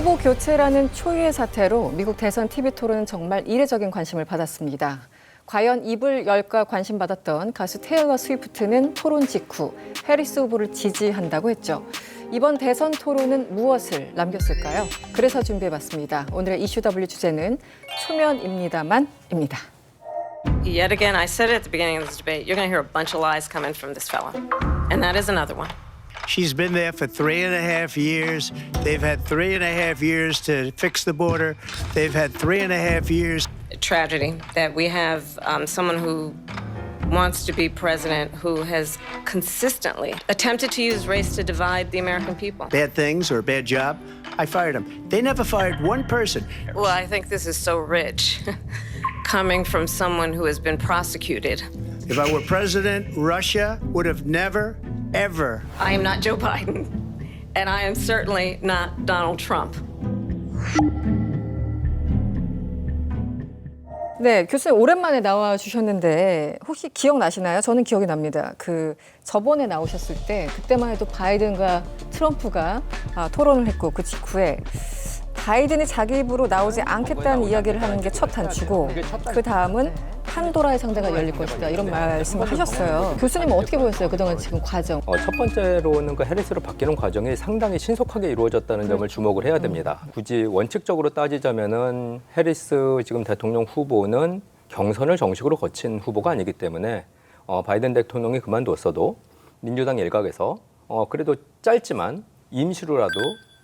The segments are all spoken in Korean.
후보 교체라는 초유의 사태로 미국 대선 TV 토론은 정말 이례적인 관심을 받았습니다. 과연 입을 열까 관심받았던 가수 테일러 스위프트는 토론 직후 해리스 후보를 지지한다고 했죠. 이번 대선 토론은 무엇을 남겼을까요? 그래서 준비해봤습니다. 오늘의 이슈 W 주제는 초면입니다만입니다. Yet again, I said it at the beginning of this debate, you're going to hear a bunch of lies coming from this fella. And that is another one. She's been there for three and a half years. They've had three and a half years to fix the border. They've had three and a half years. A tragedy that we have um, someone who wants to be president who has consistently attempted to use race to divide the American people. Bad things or a bad job. I fired them. They never fired one person. Well, I think this is so rich coming from someone who has been prosecuted. If I were president, Russia would have never, ever I am not Joe Biden, and I am certainly not Donald Trump. 네, 교수님 오랜만에 나와 주셨는데 혹시 기억나시나요? 저는 기억이 납니다. 그 저번에 나오셨을 때 그때만 해도 바이든과 트럼프가 아, 토론을 했고 그 직후에 바이든이 자기 입으로 나오지 않겠다는 이야기를 하는 게 첫 단추고 그 다음은 판도라의 상자가 열릴 것이다 이런 말씀을 하셨어요. 교수님은 어떻게 보셨어요? 그동안 지금 과정. 어, 첫 번째로는 그 해리스로 바뀌는 과정이 상당히 신속하게 이루어졌다는 점을 주목을 해야 됩니다. 굳이 원칙적으로 따지자면은 해리스 지금 대통령 후보는 경선을 정식으로 거친 후보가 아니기 때문에 어, 바이든 대통령이 그만뒀어도 민주당 일각에서 어, 그래도 짧지만 임시로라도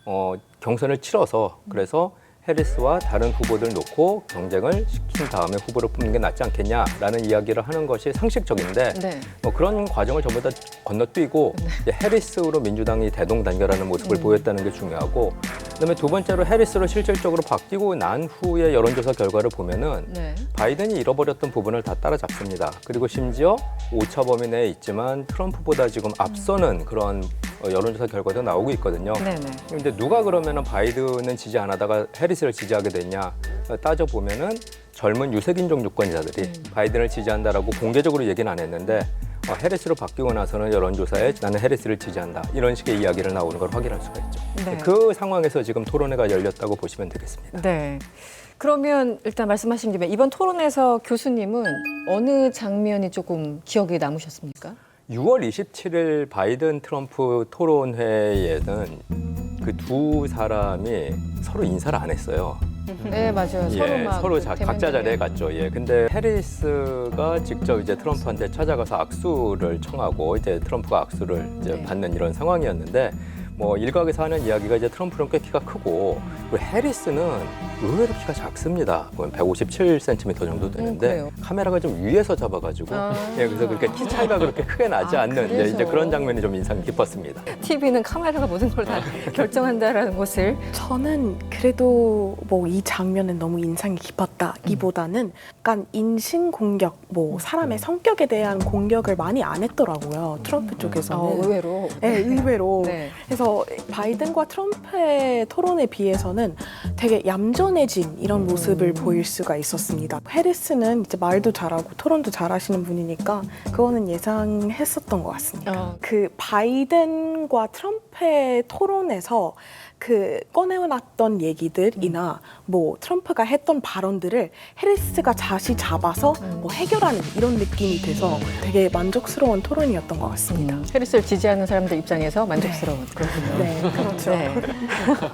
어, 경선을 치러서 그래서 해리스와 다른 후보들 놓고 경쟁을 시킨 다음에 후보를 뽑는 게 낫지 않겠냐라는 이야기를 하는 것이 상식적인데 네. 뭐 그런 과정을 전부 다 건너뛰고 이제 해리스로 민주당이 대동단결하는 모습을 보였다는 게 중요하고 그다음에 두 번째로 해리스로 실질적으로 바뀌고 난 후의 여론조사 결과를 보면은 네. 바이든이 잃어버렸던 부분을 다 따라잡습니다. 그리고 심지어 오차 범위 내에 있지만 트럼프보다 지금 앞서는 그런 어, 여론조사 결과도 나오고 있거든요. 네네. 근데 누가 그러면은 바이든은 지지 안 하다가 해리스 를 지지하게 됐냐 따져 보면은 젊은 유색인종 유권자들이 바이든을 지지한다라고 공개적으로 얘기는 안 했는데 어, 해리스로 바뀌고 나서는 여론조사에 나는 해리스를 지지한다 이런 식의 이야기를 나오는 걸 확인할 수가 있죠. 네. 그 상황에서 지금 토론회가 열렸다고 보시면 되겠습니다. 네. 그러면 일단 말씀하신 김에 이번 토론에서 교수님은 어느 장면이 조금 기억에 남으셨습니까? 6월 27일 바이든 트럼프 토론회에는 그 두 사람이 서로 인사를 안 했어요. 네, 맞아요. 서로 예, 막 서로 그 자, 대면 각자 자리에 대면. 갔죠. 예, 근데 해리스가 직접 이제 트럼프한테 찾아가서 악수를 청하고 이제 트럼프가 악수를 이제 네. 받는 이런 상황이었는데 뭐 일각에서 하는 이야기가 이제 트럼프는 꽤 키가 크고 그리고 해리스는 의외로 키가 작습니다. 157cm 정도 되는데 음? 카메라가 좀 위에서 잡아가지고 아. 예, 그래서 그렇게 키 차이가 그렇게 크게 나지 아, 않는 예. 이제 그런 장면이 좀 인상 깊었습니다. TV는 카메라가 모든 걸 다 결정한다라는 것을 저는 그래도 뭐 이 장면은 너무 인상이 깊었다기보다는 약간 인신 공격, 뭐 사람의 성격에 대한 공격을 많이 안 했더라고요. 트럼프 쪽에서는. 어, 의외로 네, 의외로. 네. 그래서 바이든과 트럼프의 토론에 비해서는 되게 얌전해진 이런 모습을 보일 수가 있었습니다. 해리스는 이제 말도 잘하고 토론도 잘하시는 분이니까 그거는 예상했었던 것 같습니다. 어, 그 바이든과 트럼프의 토론에서 그 꺼내놨던 얘기들이나 뭐 트럼프가 했던 발언들을 해리스가 다시 잡아서 뭐 해결하는 이런 느낌이 돼서 되게 만족스러운 토론이었던 것 같습니다. 해리스를 지지하는 사람들 입장에서 만족스러운 그렇군요. 네, 그렇죠. 네.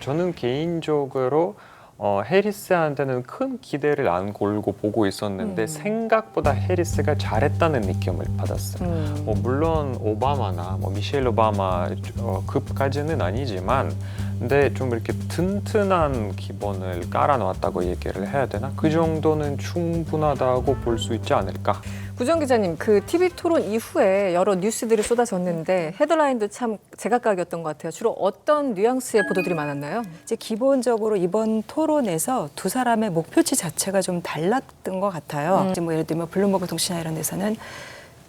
저는 개인적으로 어, 해리스한테는 큰 기대를 안 걸고 보고 있었는데 음. 생각보다 해리스가 잘했다는 느낌을 받았어요. 음. 뭐 물론 오바마나 뭐 미셸 오바마 어, 급까지는 아니지만 근데 좀 이렇게 튼튼한 기본을 깔아놓았다고 얘기를 해야 되나? 그 정도는 충분하다고 볼 수 있지 않을까? 구정 기자님, 그 TV 토론 이후에 여러 뉴스들이 쏟아졌는데 헤드라인도 참 제각각이었던 것 같아요. 주로 어떤 뉘앙스의 보도들이 많았나요? 이제 기본적으로 이번 토론에서 두 사람의 목표치 자체가 좀 달랐던 것 같아요. 음. 이제 뭐 예를 들면 블룸버그 통신이나 이런 데서는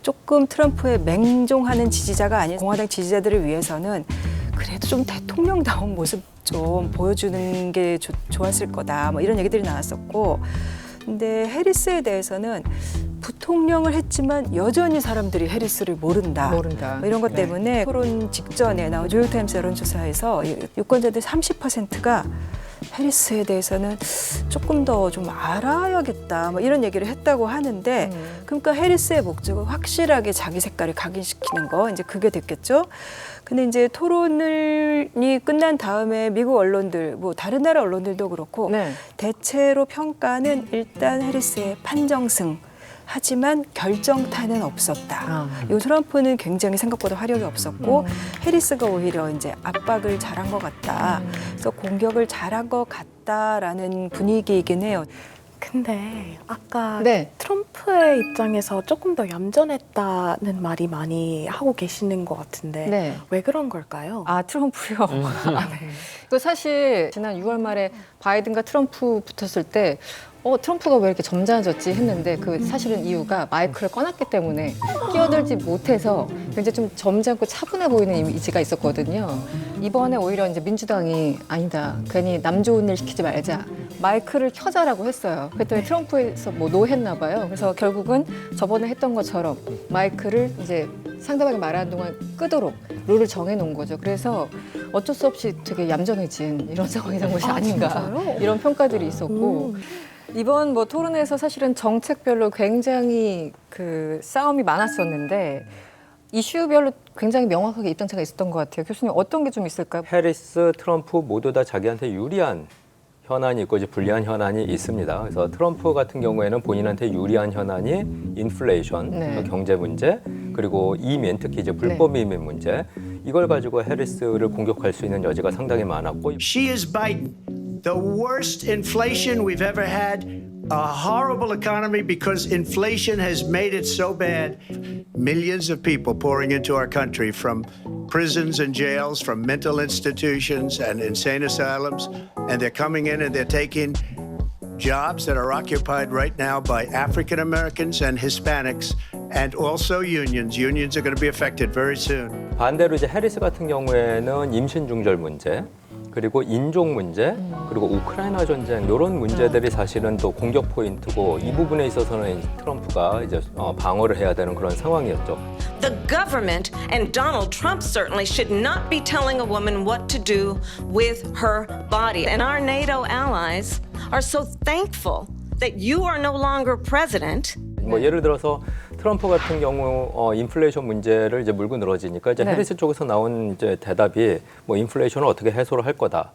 조금 트럼프에 맹종하는 지지자가 아닌 공화당 지지자들을 위해서는 그래도 좀 대통령다운 모습 좀 보여주는 게 좋- 좋았을 거다. 뭐 이런 얘기들이 나왔었고. 근데 해리스에 대해서는 부통령을 했지만 여전히 사람들이 해리스를 모른다. 모른다. 뭐 이런 것 네. 때문에 토론 직전에 나온 뉴욕타임스 여론조사에서 이 유권자들 30%가 해리스에 대해서는 조금 더 좀 알아야겠다 뭐 이런 얘기를 했다고 하는데 그러니까 해리스의 목적은 확실하게 자기 색깔을 각인시키는 거 이제 그게 됐겠죠. 근데 이제 토론이 끝난 다음에 미국 언론들 뭐 다른 나라 언론들도 그렇고 네. 대체로 평가는 일단 해리스의 판정승. 하지만 결정타는 없었다. 아. 요 트럼프는 굉장히 생각보다 화력이 없었고 해리스가 오히려 이제 압박을 잘한 것 같다. 그래서 공격을 잘한 것 같다라는 분위기이긴 해요. 근데 아까 네. 트럼프의 입장에서 조금 더 얌전했다는 말이 많이 하고 계시는 것 같은데 네. 왜 그런 걸까요? 아 트럼프요. 아, 네. 이거 사실 지난 6월 말에 바이든과 트럼프 붙었을 때. 어 트럼프가 왜 이렇게 점잖아졌지 했는데 그 사실은 이유가 마이크를 꺼놨기 때문에 끼어들지 못해서 굉장히 좀 점잖고 차분해 보이는 이미지가 있었거든요. 이번에 오히려 이제 민주당이 아니다. 괜히 남 좋은 일 시키지 말자. 마이크를 켜자라고 했어요. 그랬더니 트럼프에서 뭐 노했나 봐요. 그래서 결국은 저번에 했던 것처럼 마이크를 이제 상대방이 말하는 동안 끄도록 룰을 정해 놓은 거죠. 그래서 어쩔 수 없이 되게 얌전해진 이런 상황이 된 것이 아, 진짜요? 이런 평가들이 있었고 이번 뭐 토론에서 사실은 정책별로 굉장히 그 싸움이 많았었는데 이슈별로 굉장히 명확하게 입장차가 있었던 것 같아요. 교수님 어떤 게 좀 있을까요? 해리스, 트럼프 모두 다 자기한테 유리한 현안이 있고 이제 불리한 현안이 있습니다. 그래서 트럼프 같은 경우에는 본인한테 유리한 현안이 인플레이션, 네. 그러니까 경제 문제, 그리고 이민 특히 이제 불법 이민 문제 이걸 가지고 해리스를 공격할 수 있는 여지가 상당히 많았고 She is Biden. The worst inflation we've ever had. A horrible economy because inflation has made it so bad. Millions of people pouring into our country from prisons and jails, from mental institutions and insane asylums. And they're coming in and they're taking jobs that are occupied right now by African Americans and Hispanics and also unions. Unions are going to be affected very soon. 반대로 이제 해리스 같은 경우에는 임신 중절 문제 그리고 인종 문제 그리고 우크라이나 전쟁 이런 문제들이 사실은 또 공격 포인트고 이 부분에 있어서는 트럼프가 이제 어, 방어를 해야 되는 그런 상황이었죠. The government and Donald Trump certainly should not be telling a woman what to do with her body. And our NATO allies are so thankful that you are no longer president. 뭐 예를 들어서 트럼프 같은 경우 어, 인플레이션 문제를 이제 물고 늘어지니까 이제 네. 해리스 쪽에서 나온 이제 대답이 뭐 인플레이션을 어떻게 해소를 할 거다.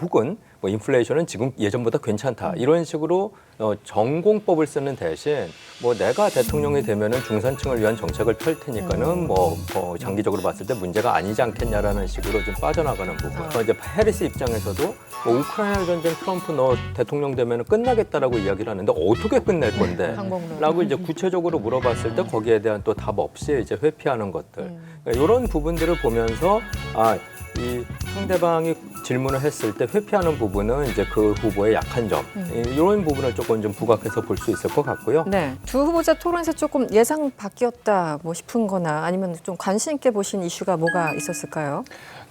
혹은 뭐 인플레이션은 지금 예전보다 괜찮다 이런 식으로 어, 전공법을 쓰는 대신 뭐 내가 대통령이 되면은 중산층을 위한 정책을 펼 테니까는 뭐 어, 장기적으로 봤을 때 문제가 아니지 않겠냐라는 식으로 좀 빠져나가는 부분. 어, 이제 해리스 입장에서도 뭐 우크라이나 전쟁 트럼프 너 대통령 되면은 끝나겠다라고 이야기를 하는데 어떻게 끝낼 건데? 방법론. 라고 이제 구체적으로 물어봤을 때 거기에 대한 또 답 없이 이제 회피하는 것들 그러니까 이런 부분들을 보면서 아 이 상대방이 질문을 했을 때 회피하는 부분 은 이제 그 후보의 약한 점 이런 부분을 조금 좀 부각해서 볼 수 있을 것 같고요. 네. 두 후보자 토론에서 조금 예상 바뀌었다 뭐 싶은 거나 아니면 좀 관심 있게 보신 이슈가 뭐가 있었을까요?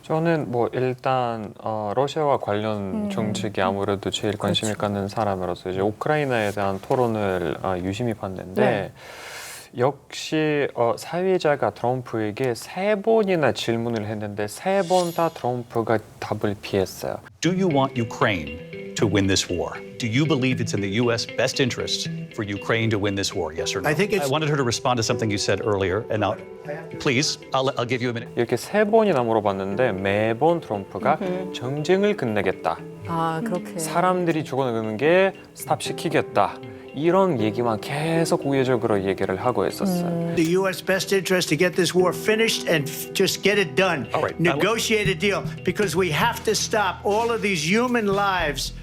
저는 뭐 일단 어, 러시아와 관련 정책이 아무래도 제일 관심을 갖는 사람으로서 이제 우크라이나에 대한 토론을 어, 유심히 봤는데 네. 역시 어, 사회자가 트럼프에게 세 번이나 질문을 했는데 세 번 다 트럼프가 답을 피했어요. Do you want Ukraine to win this war? Do you believe it's in the U.S. best interest for Ukraine to win this war? Yes or no? I think it's- I wanted her to respond to something you said earlier, and now, please, I'll, I'll give you a minute. 이렇게 세 번이나 물어봤는데 매번 트럼프가 전쟁을 끝내겠다. 아 그렇게. 사람들이 죽어가는 게 스탑시키겠다. 이런 얘기만 계속 우회적으로 얘기를 하고 있었어요. the U.S. best interest to get this war finished and f- just get it done. All right. Negotiate a deal because we have to stop all of these human lives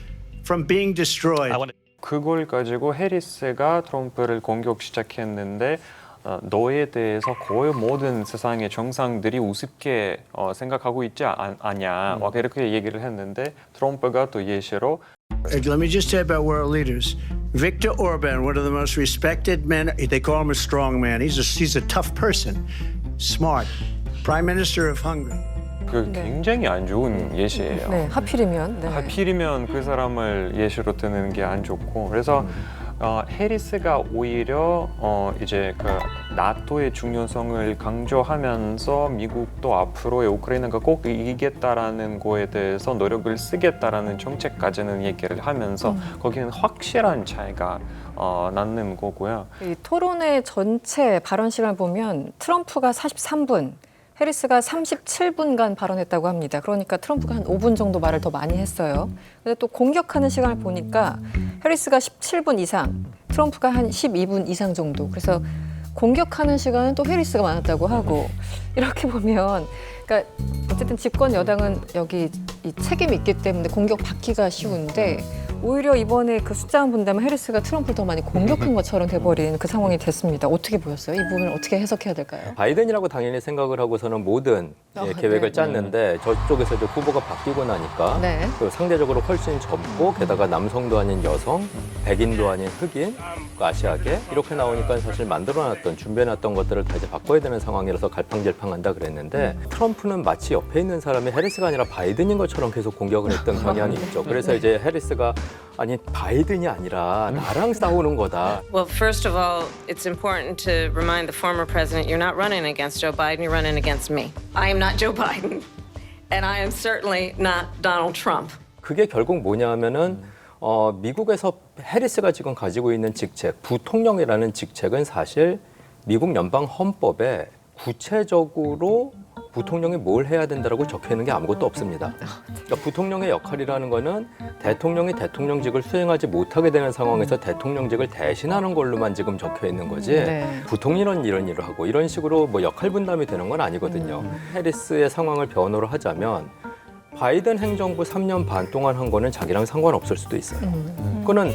from being destroyed. I want 그걸 가지고 해리스가 트럼프를 공격 시작했는데 어, 너에 대해서 거의 모든 세상의 정상들이 우습게 어, 생각하고 있지 아, 않냐 막 이렇게 얘기를 했는데 트럼프가 또 예시로 Uh, Let me just tell you about world leaders. Viktor Orban, one of the most respected men, they call him a strong man. He's a, he's a tough person, smart. Prime Minister of Hungary. 그 굉장히 안 좋은 예시예요. 네. 하필이면. 네. 하필이면 그 사람을 예시로 드는 게 안 좋고 그래서 어, 해리스가 오히려 어, 이제 그 나토의 중요성을 강조하면서 미국도 앞으로의 우크라이나가 꼭 이기겠다라는 거에 대해서 노력을 쓰겠다라는 정책까지는 얘기를 하면서 거기는 확실한 차이가 어, 낳는 거고요. 이 토론회 전체 발언 시간 보면 트럼프가 43분, 해리스가 37분간 발언했다고 합니다. 그러니까 트럼프가 한 5분 정도 말을 더 많이 했어요. 근데 또 공격하는 시간을 보니까 해리스가 17분 이상, 트럼프가 한 12분 이상 정도. 그래서 공격하는 시간은 또 해리스가 많았다고 하고 이렇게 보면 그러니까 어쨌든 집권 여당은 여기 이 책임이 있기 때문에 공격 받기가 쉬운데 오히려 이번에 그 숫자만 본다면 해리스가 트럼프를 더 많이 공격한 것처럼 돼버린 그 상황이 됐습니다. 어떻게 보였어요? 이 부분을 어떻게 해석해야 될까요? 바이든이라고 당연히 생각을 하고서는 모든 예, 어, 계획을 네. 짰는데 저쪽에서 이제 후보가 바뀌고 나니까 네. 그 상대적으로 훨씬 젊고 게다가 남성도 아닌 여성, 백인도 아닌 흑인, 그 아시아계 이렇게 나오니까 사실 만들어놨던 준비해놨던 것들을 다 이제 바꿔야 되는 상황이라서 갈팡질팡한다 그랬는데 트럼프는 마치 옆에 있는 사람이 해리스가 아니라 바이든인 것처럼 계속 공격을 했던 경향이 있죠. 그래서 이제 해리스가 아니 바이든이 아니라 나랑 싸우는 거다. Well, first of all, it's important to remind the former president you're not running against Joe Biden, you're running against me. I am not Joe Biden, and I am certainly not Donald Trump. 그게 결국 뭐냐면은 어, 미국에서 해리스가 지금 가지고 있는 직책, 부통령이라는 직책은 사실 미국 연방 헌법에 구체적으로 부통령이 뭘 해야 된다라고 적혀 있는 게 아무것도 없습니다. 그러니까 부통령의 역할이라는 거는 대통령이 대통령직을 수행하지 못하게 되는 상황에서 대통령직을 대신하는 걸로만 지금 적혀 있는 거지. 네. 부통령은 이런 일을 하고 이런 식으로 뭐 역할 분담이 되는 건 아니거든요. 해리스의 상황을 변호를 하자면 바이든 행정부 3년 반 동안 한 거는 자기랑 상관없을 수도 있어요. 그거는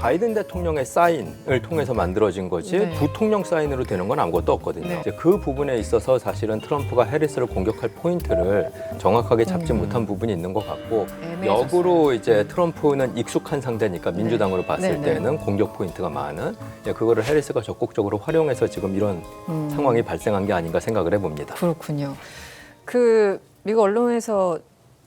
바이든 대통령의 사인을 통해서 만들어진 거지 네. 부통령 사인으로 되는 건 아무것도 없거든요. 네. 이제 그 부분에 있어서 사실은 트럼프가 해리스를 공격할 포인트를 정확하게 잡지 못한 부분이 있는 것 같고 음. 애매해졌어요. 역으로 이제 트럼프는 익숙한 상대니까 민주당으로 봤을 네, 네. 때는 공격 포인트가 많은 예, 그거를 해리스가 적극적으로 활용해서 지금 이런 음. 상황이 발생한 게 아닌가 생각을 해봅니다. 그렇군요. 그 미국 언론에서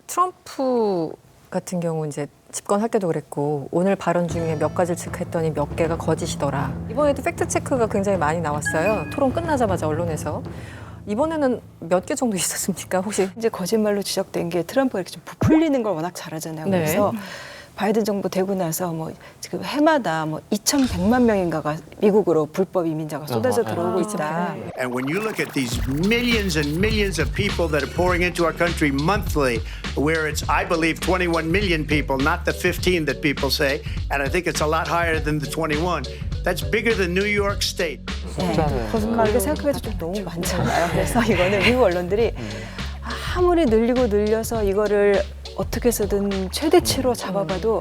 트럼프 같은 경우 이제 집권할 때도 그랬고 오늘 발언 중에 몇 가지를 체크했더니 몇 개가 거짓이더라. 이번에도 팩트 체크가 굉장히 많이 나왔어요. 토론 끝나자마자 언론에서 이번에는 몇 개 정도 있었습니까? 혹시 이제 거짓말로 지적된 게 트럼프가 이렇게 좀 부풀리는 걸 워낙 잘하잖아요. 네. 그래서 바이든 정부 되고 나서 뭐 지금 해마다 뭐 2,100만 명인가가 미국으로 불법 이민자가 쏟아져 들어오고 있다. And when you look at these millions and millions of people that are pouring into our country monthly, where it's, I believe, 21 million people, not the 15 that people say, and I think it's a lot higher than the 21. That's bigger than New York State. 네. 거짓말을 생각해도 좀 너무 많잖아요. 그래서 이거는 미국 언론들이 아무리 늘리고 늘려서 이거를 어떻게 해서든 최대치로 잡아봐도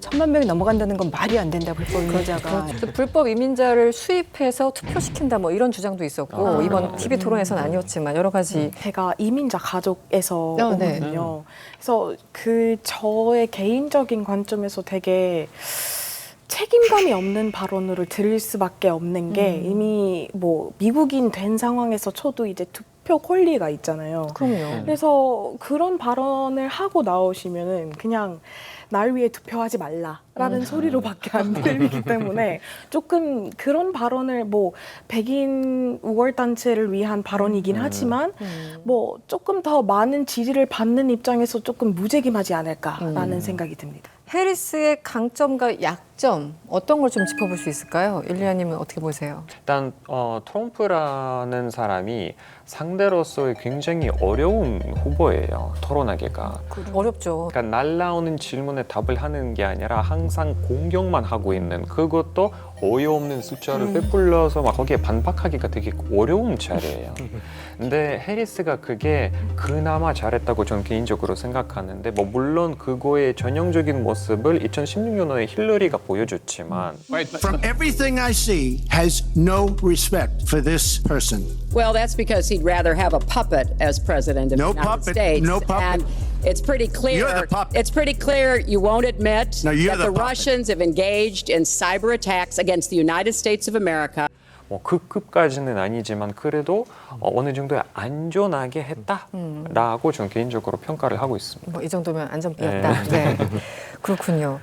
천만 명이 넘어간다는 건 말이 안 된다 불법 이민자가. 그 불법 이민자를 수입해서 투표시킨다 뭐 이런 주장도 있었고 이번 TV 토론에서는 아니었지만 여러 가지 제가 이민자 가족에서 어, 네. 오거든요. 그래서 그 저의 개인적인 관점에서 되게 책임감이 없는 발언으로 들릴 수밖에 없는 게 이미 뭐 미국인 된 상황에서 저도 이제 투 표 권리가 있잖아요. 그럼요. 그래서 그런 발언을 하고 나오시면은 그냥 날 위해 투표하지 말라라는 소리로밖에 안 들리기 때문에 조금 그런 발언을 뭐 백인 우월 단체를 위한 발언이긴 하지만 뭐 조금 더 많은 지지를 받는 입장에서 조금 무책임하지 않을까라는 생각이 듭니다. 해리스의 강점과 약점 어떤 걸 좀 짚어볼 수 있을까요? 일리아님은 어떻게 보세요? 일단 어, 트럼프라는 사람이 상대로서 굉장히 어려운 후보예요. 토론하기가. 어렵죠. 그러니까 날라오는 질문에 답을 하는 게 아니라 항상 공격만 하고 있는 그것도 어이없는 숫자를 빼풀려서 막 거기에 반박하기가 되게 어려운 자리예요. 근데 해리스가 그게 그나마 잘했다고 저는 개인적으로 생각하는데 뭐 물론 그거의 전형적인 모습을 2016년에 힐러리가 보여줬지만 From everything I see, has no respect for this person. Well, that's because he'd rather have a puppet as president of No the United puppet, States. no puppet. And it's pretty clear. You're the puppet. It's pretty clear you won't admit No, you're that the the. Russians have engaged in cyber attacks against the United States of America. 뭐그 급까지는 아니지만 그래도 어, 어느 정도 안전하게 했다라고 저는 개인적으로 평가를 하고 있습니다. 뭐 이 정도면 안전빵이었다. 네. 그렇군요.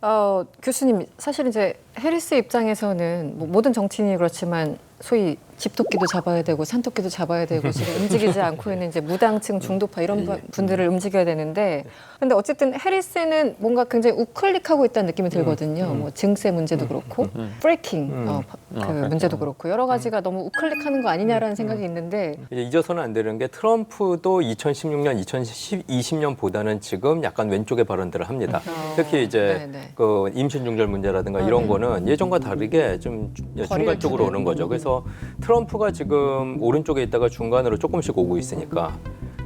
어, 교수님 사실 이제 해리스 입장에서는 뭐 모든 정치인이 그렇지만 소위 집토끼도 잡아야 되고 산토끼도 잡아야 되고 지금 움직이지 않고 있는 이제 무당층 중도파 이런 분- 분들을 움직여야 되는데 근데 어쨌든 해리스는 뭔가 굉장히 우클릭하고 있다는 느낌이 들거든요. 뭐 증세 문제도 그렇고 브레이킹 어, 그 그렇죠. 문제도 그렇고 여러 가지가 너무 우클릭하는 거 아니냐라는 생각이 있는데 이제 잊어서는 안 되는 게 트럼프도 2016년, 2020년보다는 지금 약간 왼쪽의 발언들을 합니다. 특히 이제 네네. 그 임신 중절 문제라든가 이런 거는 예전과 다르게 좀 중간 쪽으로 오는 거죠. 그래서 트럼프 가 지금 오른쪽에 있다가 중간으로 조금씩 오고 있으니까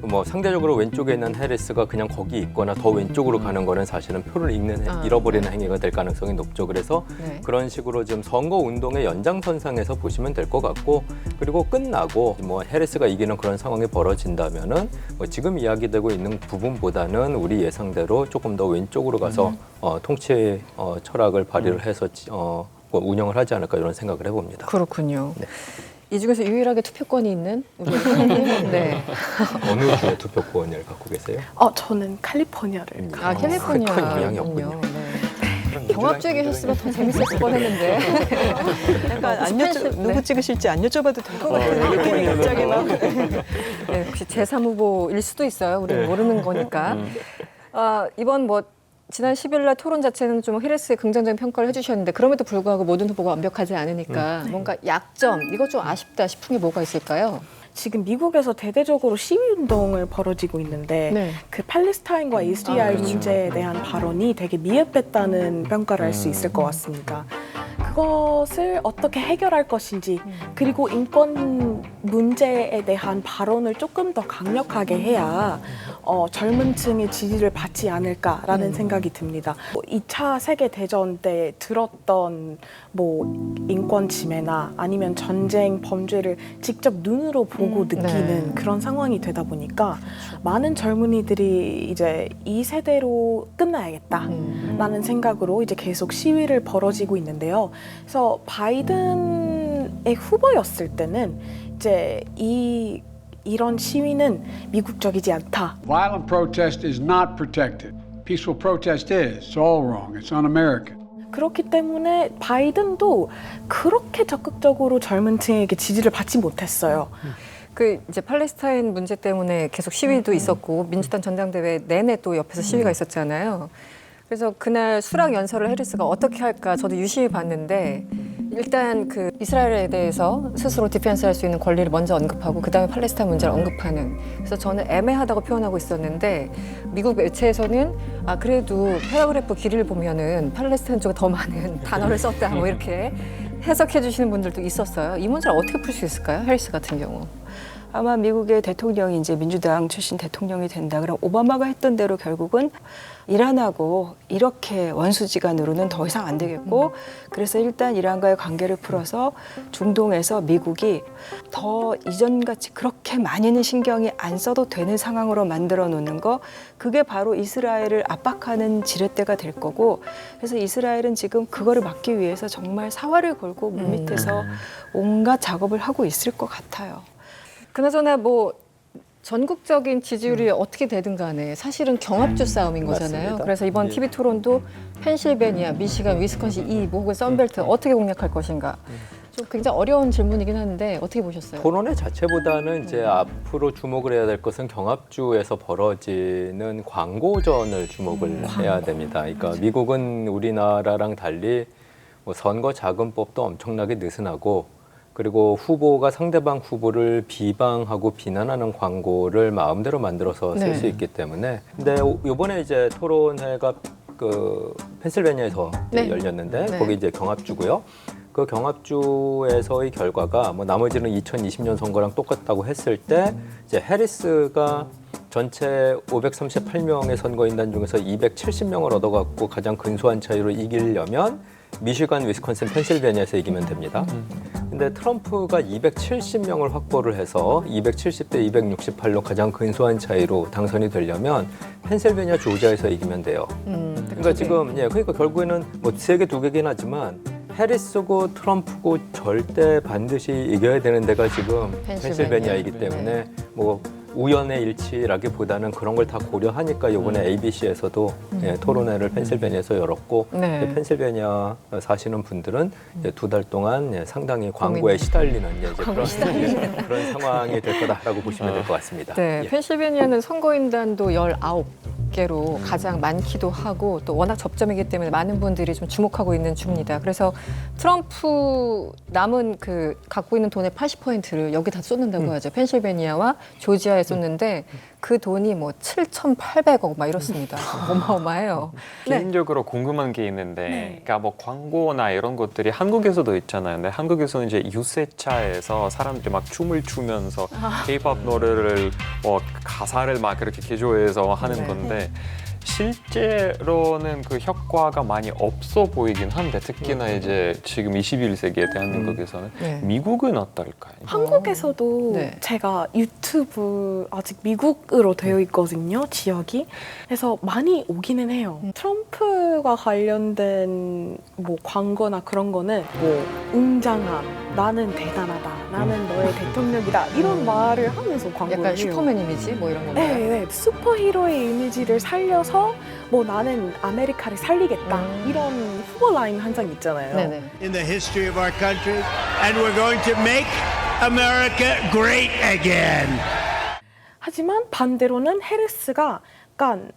뭐 상대적으로 왼쪽에 있는 해리스가 그냥 거기 있거나 더 왼쪽으로 가는 거는 사실은 표를 잃는 아, 잃어버리는 행위가 될 가능성이 높죠. 그래서 네. 그런 식으로 지금 선거 운동의 연장선상에서 보시면 될 것 같고 그리고 끝나고 뭐 해리스가 이기는 그런 상황이 벌어진다면은 뭐 지금 이야기되고 있는 부분보다는 우리 예상대로 조금 더 왼쪽으로 가서 어, 통치 어, 철학을 발휘를 해서 지- 어, 뭐 운영을 하지 않을까 이런 생각을 해봅니다. 그렇군요. 네. 이 중에서 유일하게 투표권이 있는 우리? 네. 어느 주에 투표권을 갖고 계세요? 어, 저는 캘리포니아를. 아큰 영향이. 없군요. 네. 경합주에 계셨으면 더 재밌었을 뻔했는데. 약간 안 스페셜- 여쭤, 누구 네. 찍으실지 안 여쭤봐도 될 것 같아요. 느낌이 갑자기 막. 네, 혹시 제3 후보일 수도 있어요. 우리는 모르는 거니까. 아, 이번 뭐 지난 10일 날 토론 자체는 좀 해리스의 긍정적인 평가를 해주셨는데 그럼에도 불구하고 모든 후보가 완벽하지 않으니까 뭔가 약점 이거 좀 아쉽다 싶은 게 뭐가 있을까요? 지금 미국에서 대대적으로 시위 운동을 벌어지고 있는데 네. 그 팔레스타인과 이스라엘 그렇죠. 문제에 대한 발언이 되게 미흡했다는 평가를 할 수 있을 것 같습니다. 그것을 어떻게 해결할 것인지 그리고 인권 문제에 대한 발언을 조금 더 강력하게 해야 어, 젊은 층의 지지를 받지 않을까라는 생각이 듭니다. 뭐 2차 세계 대전 때 들었던 뭐 인권 침해나 아니면 전쟁 범죄를 직접 눈으로 보고 느끼는 네. 그런 상황이 되다 보니까 많은 젊은이들이 이제 이 세대로 끝나야겠다 라는 생각으로 이제 계속 시위를 벌어지고 있는데요. 그래서 바이든의 후보였을 때는 이제 이 이런 시위는 미국적이지 않다. Violent protest is not protected. Peaceful protest is. It's all wrong. It's un-American. 그렇기 때문에 바이든도 그렇게 적극적으로 젊은 층에게 지지를 받지 못했어요. 그 이제 팔레스타인 문제 때문에 계속 시위도 있었고 민주당 전당대회 내내 또 옆에서 시위가 있었잖아요. 그래서 그날 수락 연설을 해리스가 어떻게 할까 저도 유심히 봤는데 일단 그 이스라엘에 대해서 스스로 디펜스 할 수 있는 권리를 먼저 언급하고 그다음에 팔레스타인 문제를 언급하는 그래서 저는 애매하다고 표현하고 있었는데 미국 매체에서는 아 그래도 패러그래프 길이를 보면은 팔레스타인 쪽에 더 많은 단어를 썼다 뭐 이렇게 해석해 주시는 분들도 있었어요. 이 문제를 어떻게 풀 수 있을까요? 해리스 같은 경우. 아마 미국의 대통령이 이제 민주당 출신 대통령이 된다. 그럼 오바마가 했던 대로 결국은 이란하고 이렇게 원수지간으로는 더 이상 안 되겠고 그래서 일단 이란과의 관계를 풀어서 중동에서 미국이 더 이전같이 그렇게 많이는 신경이 안 써도 되는 상황으로 만들어 놓는 거 그게 바로 이스라엘을 압박하는 지렛대가 될 거고 그래서 이스라엘은 지금 그거를 막기 위해서 정말 사활을 걸고 물밑에서 온갖 작업을 하고 있을 것 같아요. 그나저나 뭐 전국적인 지지율이 어떻게 되든 간에 사실은 경합주 싸움인 거잖아요. 맞습니다. 그래서 이번 예. TV 토론도 펜실베니아, 미시간, 위스콘신 이 혹은 썬벨트 어떻게 공략할 것인가. 좀 굉장히 어려운 질문이긴 한데 어떻게 보셨어요? 토론회 자체보다는 이제 앞으로 주목을 해야 될 것은 경합주에서 벌어지는 광고전을 주목을 해야 됩니다. 그러니까 미국은 우리나라랑 달리 뭐 선거 자금법도 엄청나게 느슨하고 그리고 후보가 상대방 후보를 비방하고 비난하는 광고를 마음대로 만들어서 쓸 네. 수 있기 때문에 근데 이번에 이제 토론회가 그 펜실베니아에서 네. 열렸는데 네. 거기 이제 경합주고요. 그 경합주에서의 결과가 뭐 나머지는 2020년 선거랑 똑같다고 했을 때 이제 해리스가 전체 538명의 선거인단 중에서 270명을 얻어갖고 가장 근소한 차이로 이기려면 미시간, 위스콘신, 펜실베니아에서 이기면 됩니다. 근데 트럼프가 270명을 확보를 해서 270대 268로 가장 근소한 차이로 당선이 되려면 펜실베니아 조지아에서 이기면 돼요. 음, 그러니까 지금 예 그러니까 결국에는 뭐세개두 개긴 하지만 해리스고 트럼프고 절대 반드시 이겨야 되는 데가 지금 펜실베니아. 펜실베니아이기 네. 때문에 뭐 우연의 일치라기보다는 그런 걸 다 고려하니까 이번에 ABC에서도 예, 토론회를 펜실베니아에서 열었고 네. 예, 펜실베니아 사시는 분들은 두 달 동안 예, 상당히 광고에. 시달리는 예, 이제 그런, 예, 그런 상황이 될 거다라고 보시면 될 것 같습니다. 네, 예. 펜실베니아는 선거인단도 19개로 가장 많기도 하고 또 워낙 접점이기 때문에 많은 분들이 좀 주목하고 있는 주입니다. 그래서 트럼프 남은 그 갖고 있는 돈의 80%를 여기 다 쏟는다고 하죠. 펜실베니아와 조지아에 쏟는데 그 돈이 뭐 7,800억 막 이렇습니다. 어마어마해요. 네. 개인적으로 궁금한 게 있는데, 그러니까 뭐 광고나 이런 것들이 한국에서도 있잖아요. 근데 한국에서는 이제 유세차에서 사람들이 막 춤을 추면서 K-pop 노래를 뭐 가사를 막 그렇게 개조해서 하는 네. 건데. 실제로는 그 효과가 많이 없어 보이긴 한데 특히나 이제 지금 21세기의 대한민국에서는 네. 미국은 어떨까요? 한국에서도 네. 제가 유튜브 아직 미국으로 되어 있거든요, 지역이. 그래서 많이 오기는 해요. 트럼프가 관련된 뭐 광고나 그런 거는 뭐 웅장함, 나는 대단하다, 나는 너의 대통령이다 이런 말을 하면서 광고를 약간 해요. 슈퍼맨 이미지 뭐 이런 건가요? 네, 네. 슈퍼히로의 이미지를 살려서 뭐 나는 아메리카를 살리겠다 음. 이런 후보 라인 한장 있잖아요. 네네. in the history of our country, and we're going to make America great again. 하지만 반대로는 헤리스가 약간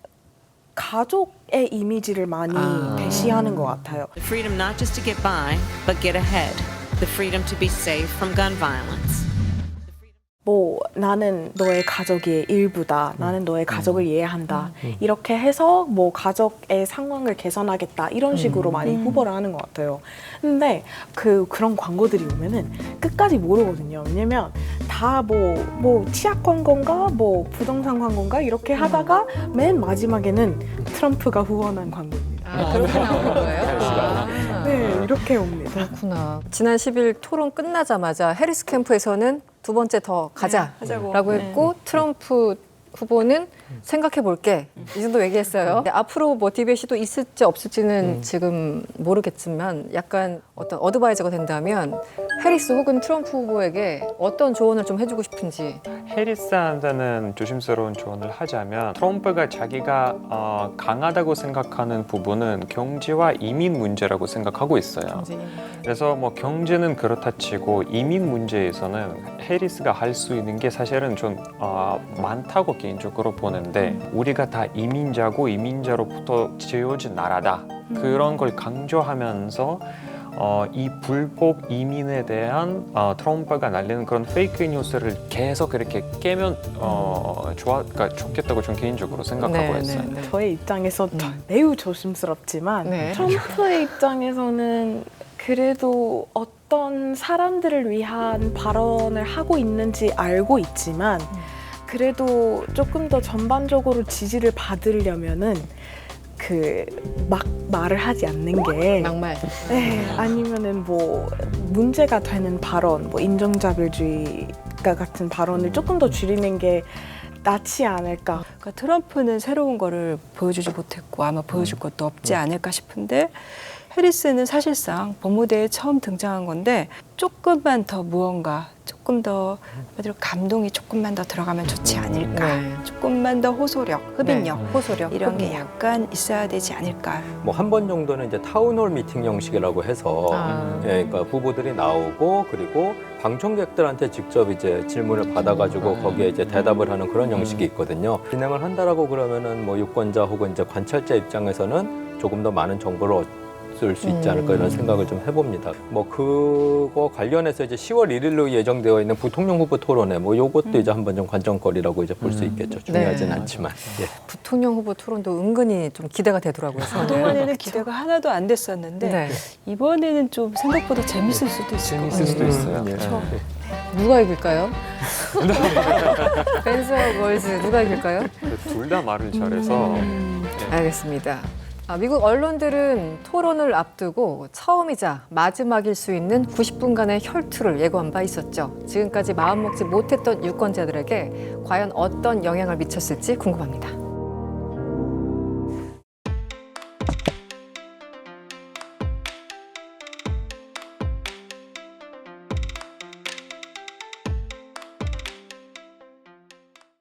가족의 이미지를 많이 대시하는 것 같아요. The freedom not just to get by, but get ahead. The freedom to be safe from gun violence. 뭐 나는 너의 가족의 일부다. 나는 너의 가족을 이해한다. 이렇게 해서 뭐 가족의 상황을 개선하겠다. 이런 식으로 많이 후보를 하는 것 같아요. 근데 그 그런 광고들이 오면은 끝까지 모르거든요. 왜냐면 다 뭐 뭐 치약 광고인가 뭐 부동산 광고인가 이렇게 하다가 맨 마지막에는 트럼프가 후원한 광고입니다. 아, 그렇게 나오는 거예요? 아. 네, 이렇게 옵니다. 그렇구나. 지난 10일 토론 끝나자마자 해리스 캠프에서는 두 번째 더 가자라고 했고 트럼프 후보는 생각해 볼게 이 정도 얘기했어요. 근데 앞으로 뭐 디베이시 또 있을지 없을지는 지금 모르겠지만 약간 어떤 어드바이저가 된다면 해리스 혹은 트럼프 후보에게 어떤 조언을 좀 해주고 싶은지. 해리스한테는 조심스러운 조언을 하자면 트럼프가 자기가 어, 강하다고 생각하는 부분은 경제와 이민 문제라고 생각하고 있어요. 그래서 뭐 경제는 그렇다 치고 이민 문제에서는 해리스가 할 수 있는 게 사실은 좀 어, 많다고 개인적으로 보는 데 우리가 다 이민자고 이민자로부터 지어진 나라다 그런 걸 강조하면서 어, 이 불법 이민에 대한 어, 트럼프가 날리는 그런 페이크 뉴스를 계속 이렇게 깨면 어, 좋아, 그러니까 좋겠다고 좀 개인적으로 생각하고 네, 있어요. 네, 네. 저의 입장에서 매우 조심스럽지만 네. 트럼프의 입장에서는 그래도 어떤 사람들을 위한 발언을 하고 있는지 알고 있지만 그래도 조금 더 전반적으로 지지를 받으려면은 그 막 말을 하지 않는 게 막말. 네, 아니면은 뭐 문제가 되는 발언, 뭐 인종차별주의가 같은 발언을 조금 더 줄이는 게 낫지 않을까. 그러니까 트럼프는 새로운 거를 보여주지 못했고 아마 보여줄 것도 없지 않을까 싶은데 해리스는 사실상 법무대에 처음 등장한 건데 조금만 더 무언가 조금 더 한마디로 감동이 조금만 더 들어가면 좋지 않을까 네. 조금만 더 호소력 흡인력 네, 호소력, 이런 게. 약간 있어야 되지 않을까 뭐 한 번 정도는 이제 타운홀 미팅 형식이라고 해서 아. 예, 그러니까 후보들이 나오고 그리고 방청객들한테 직접 이제 질문을 받아가지고 거기에 이제 대답을 하는 그런 형식이 있거든요. 진행을 한다라고 그러면은 뭐 유권자 혹은 이제 관찰자 입장에서는 조금 더 많은 정보를 얻을 수 있지 않을까 이런 생각을 좀 해봅니다. 뭐 그거 관련해서 이제 10월 1일로 예정되어 있는 부통령 후보 토론회 뭐 요것도 이제 한번 좀 관전거리라고 이제 볼 수 있겠죠. 중요하진 네. 않지만. 예. 부통령 후보 토론도 은근히 좀 기대가 되더라고요. 저는. 그동안에는 기대가 하나도 안 됐었는데 네. 이번에는 좀 생각보다 재밌을 수도 있을 것 재밌을 수도 있어요. 예. 누가 이길까요? 벤서 월즈 누가 이길까요? 둘 다 말을 잘해서 알겠습니다. 아, 미국 언론들은 토론을 앞두고 처음이자 마지막일 수 있는 90분간의 혈투를 예고한 바 있었죠. 지금까지 마음먹지 못했던 유권자들에게 과연 어떤 영향을 미쳤을지 궁금합니다.